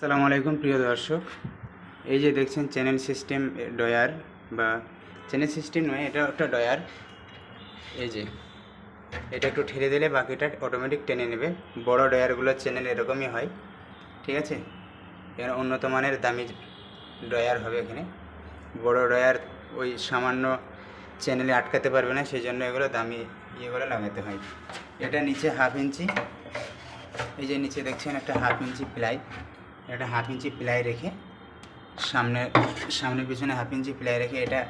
আসসালামু আলাইকুম, প্রিয় দর্শক। এই যে দেখছেন চ্যানেল সিস্টেম ডয়ার বা চ্যানেল সিস্টেম নয়, এটা একটা ডয়ার এই যে, এটা একটু ঠেলে দিলে বাকিটা অটোমেটিক টেনে নেবে। বড় ডয়ারগুলোর চ্যানেল এরকমই হয়, ঠিক আছে? এখানে উন্নত মানের দামি ডয়ার হবে এখানে। বড় ডয়ার ওই সামান্য চ্যানেলে আটকাতে পারবে না সেই জন্য এগুলো দামি ইয়েগুলো লাগাতে হয়। এটা নিচে হাফ ইঞ্চি এই যে নিচে দেখছেন একটা হাফ ইঞ্চি প্লাই একটা হাফ ইঞ্চি প্লাই রেখে সামনে সামনে পিছনে হাফ ইঞ্চি প্লাই রেখে এটা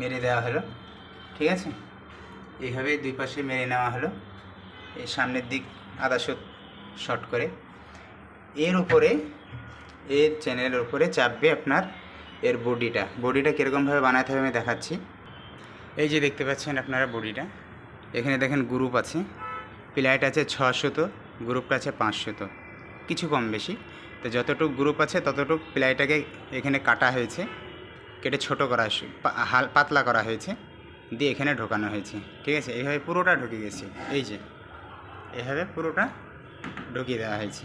মেরে দেওয়া হলো, ঠিক আছে? এইভাবে দুই পাশে মেরে নেওয়া হলো। এই সামনের দিক আধা শট শর্ট করে। এর উপরে এর চ্যানেলের উপরে চাপবে আপনার এর বডিটা বডিটা কীরকমভাবে বানাতে হবে আমি দেখাচ্ছি। এই যে দেখতে পাচ্ছেন আপনারা বডিটা এখানে দেখেন গ্রুপ আছে। প্লাইট আছে ছশত গ্রুপটা আছে পাঁচশত কিছু কম বেশি। তো যতটুকু গ্রুপ আছে, ততটুকু প্লাইটাকে এখানে কাটা হয়েছে। কেটে ছোট করা হাল, পাতলা করা হয়েছে। দিয়ে এখানে ঢোকানো হয়েছে। ঠিক আছে? এইভাবে পুরোটা ঢুকে গেছে। এই যে, এভাবে পুরোটা ঢুকিয়ে দেওয়া হয়েছে।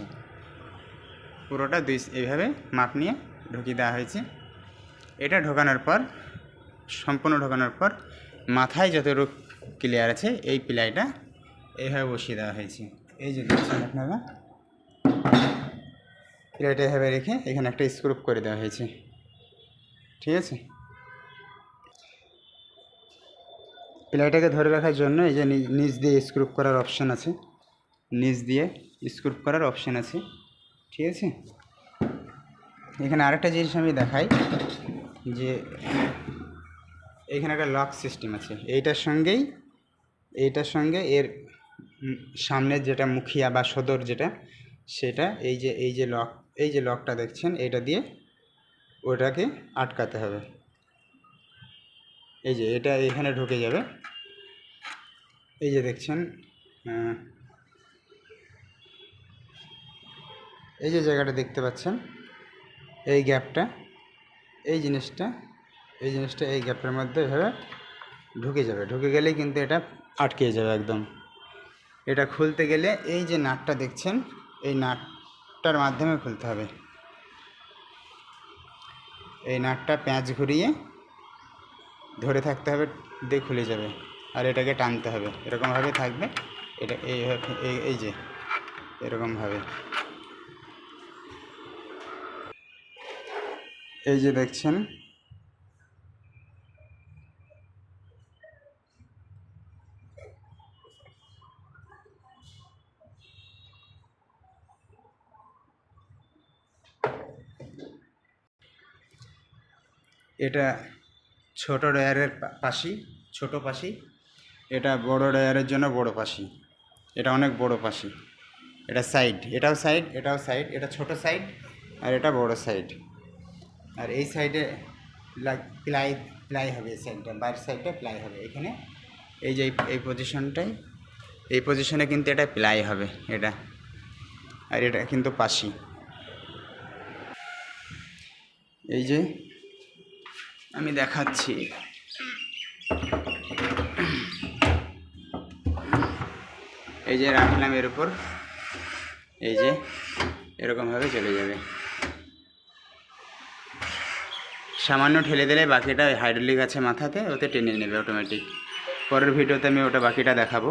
পুরোটা দুই এইভাবে মাপ নিয়ে ঢুকিয়ে দেওয়া হয়েছে। এটা ঢোকানোর পর, সম্পূর্ণ ঢোকানোর পর, মাথায় যতটুকু ক্লিয়ার আছে, এই প্লাইটা এইভাবে বসিয়ে দেওয়া হয়েছে। এই যে দেখছেন আপনারা? প্লাইটা এভাবে রেখে এখানে একটা স্ক্রুপ করে দেওয়া হয়েছে। ঠিক আছে? প্লাইটাকে ধরে রাখার জন্য এই যে নিচ দিয়ে স্ক্রুপ করার অপশান আছে। নিচ দিয়ে স্ক্রুপ করার অপশান আছে। ঠিক আছে? এখানে আরেকটা জিনিস আমি দেখাই, যে এখানে একটা লক সিস্টেম আছে। এইটার সঙ্গেই, এইটার সঙ্গে এর সামনের যেটা মুখিয়া বা সদর যেটা সেটা এই যে এই যে লক এই যে লকটা দেখছেন এটা দিয়ে ওটাকে আটকাতে হবে। এই যে, এটা এখানে ঢুকে যাবে। এই যে দেখছেন এই যে জায়গাটা দেখতে পাচ্ছেন, এই গ্যাপটা, এই জিনিসটা এই জিনিসটা এই গ্যাপের মধ্যে এভাবে ঢুকে যাবে। ঢুকে গেলেই কিন্তু এটা আটকে যাবে একদম। এটা খুলতে গেলে এই যে নাটটা দেখছেন এই নাটটার মাধ্যমে খুলতে হবে। এই নাটটা প্যাঁচ ঘুরিয়ে ধরে থাকতে হবে, দিয়ে খুলে যাবে। আর এটাকে টানতে হবে। এরকমভাবে থাকবে। এটা এই- এই যে, এরকমভাবে। এই যে দেখছেন এটা ছোট ডয়ারের পাশি, ছোট পাশি। এটা বড় ডয়ারের জন্য বড় পাশি। এটা অনেক বড় পাশি। এটা সাইড এটাও সাইড এটাও সাইড এটা ছোট সাইড আর এটা বড় সাইড আর এই সাইডে প্লাই প্লাই হবে এই সাইডটা বাইরের সাইডটা প্লাই হবে। এখানে এই যে এই পজিশনটাই এই পজিশনে কিন্তু এটা প্লাই হবে এটা। আর এটা কিন্তু পাশি। এই যে আমি দেখাচ্ছি। এই যে রাখলাম এর উপর। এই যে এরকমভাবে চলে যাবে। সামান্য ঠেলে দিলে বাকিটা হাইড্রোলিক আছে মাথাতে, ওতে টেনে নেবে অটোমেটিক পরের ভিডিওতে আমি ওটা বাকিটা দেখাবো।